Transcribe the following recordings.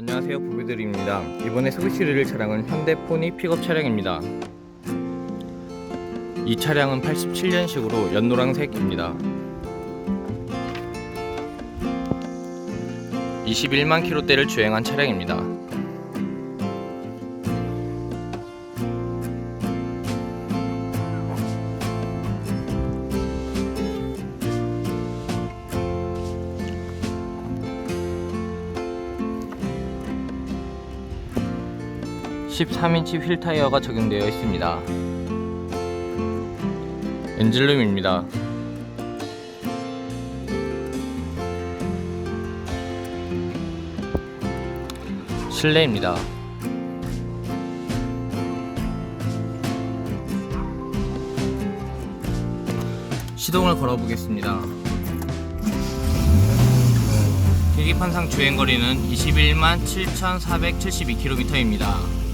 안녕하세요 부비들입니다. 이번에 소개시드릴 차량은 현대 포니 픽업 차량입니다. 이 차량은 87년식으로 연노랑색입니다. 21만 킬로대를 주행한 차량입니다 (13인치) 휠 타이어가 적용되어 있습니다. 엔진룸입니다. 실내입니다. 시동을 걸어 보겠습니다. 계기판상 주행거리는 21만 7,472km입니다.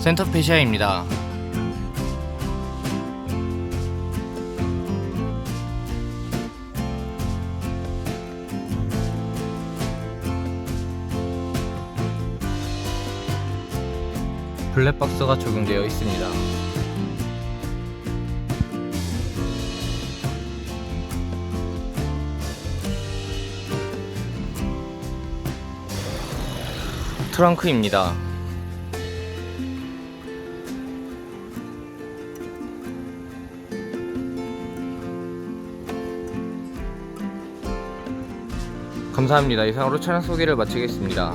센터페시아입니다. 블랙박스가 적용되어 있습니다. 트렁크입니다. 감사합니다. 이상으로 차량 소개를 마치겠습니다.